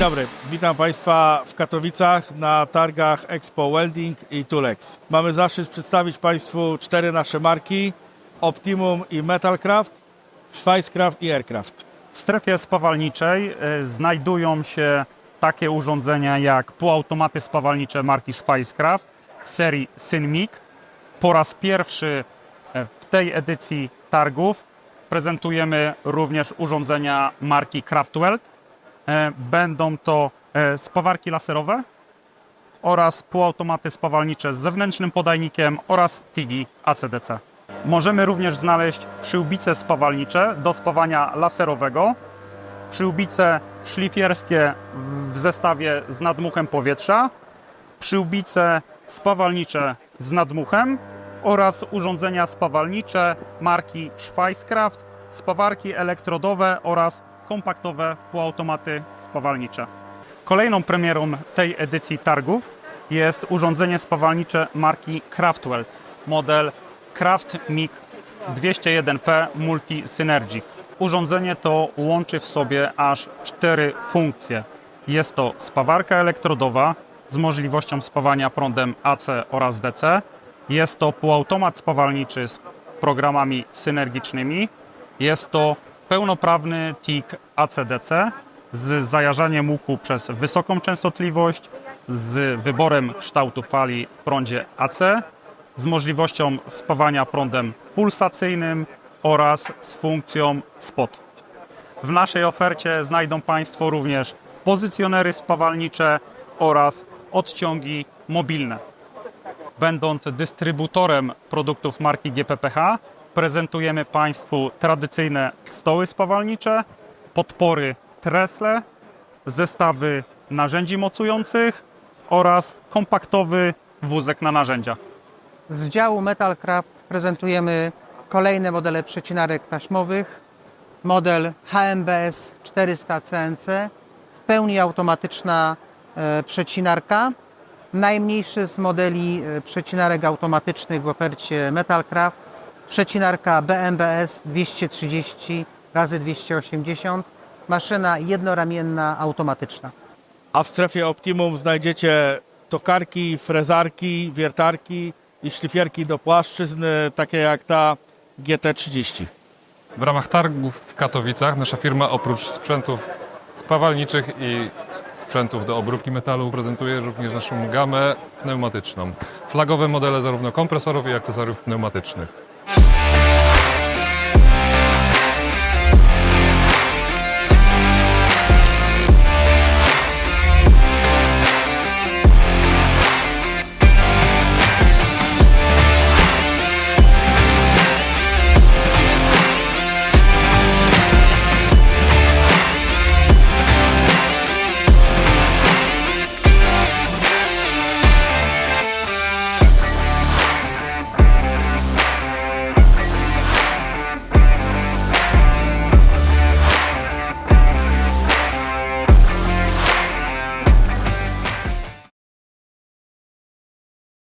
dobry, witam Państwa w Katowicach na targach Expo Welding i Tulex. Mamy zaszczyt przedstawić Państwu cztery nasze marki Optimum i Metalcraft, Schweizcraft i Aircraft. W strefie spawalniczej e, znajdują się takie urządzenia jak półautomaty spawalnicze marki Schweizcraft serii Synmic. Po raz pierwszy e, w tej edycji targów prezentujemy również urządzenia marki Craftweld. E, Będą to e, spawarki laserowe oraz półautomaty spawalnicze z zewnętrznym podajnikiem oraz TIGI ACDC. Możemy również znaleźć przyłbice spawalnicze do spawania laserowego, przyłbice szlifierskie w zestawie z nadmuchem powietrza, przyłbice spawalnicze z nadmuchem oraz urządzenia spawalnicze marki Schweizcraft, spawarki elektrodowe oraz kompaktowe półautomaty spawalnicze. Kolejną premierą tej edycji targów jest urządzenie spawalnicze marki Craftwell, model Craft MIG 201P Multi Synergy. Urządzenie to łączy w sobie aż cztery funkcje. Jest to spawarka elektrodowa z możliwością spawania prądem AC oraz DC. Jest to półautomat spawalniczy z programami synergicznymi. Jest to pełnoprawny TIG ACDC z zajarzaniem łuku przez wysoką częstotliwość, z wyborem kształtu fali w prądzie AC, z możliwością spawania prądem pulsacyjnym oraz z funkcją spot. W naszej ofercie znajdą Państwo również pozycjonery spawalnicze oraz odciągi mobilne. Będąc dystrybutorem produktów marki GPPH, prezentujemy Państwu tradycyjne stoły spawalnicze, podpory tresle, zestawy narzędzi mocujących oraz kompaktowy wózek na narzędzia. Z działu Metalcraft prezentujemy kolejne modele przecinarek taśmowych. Model HMBS 400 CNC, w pełni automatyczna e, przecinarka. Najmniejszy z modeli e, przecinarek automatycznych w ofercie Metalcraft. Przecinarka BMBS 230 x 280 Maszyna jednoramienna, automatyczna. A w strefie Optimum znajdziecie tokarki, frezarki, wiertarki i szlifierki do płaszczyzn, takie jak ta GT30. W ramach targów w Katowicach nasza firma oprócz sprzętów spawalniczych i sprzętów do obróbki metalu prezentuje również naszą gamę pneumatyczną. Flagowe modele zarówno kompresorów, jak i akcesoriów pneumatycznych.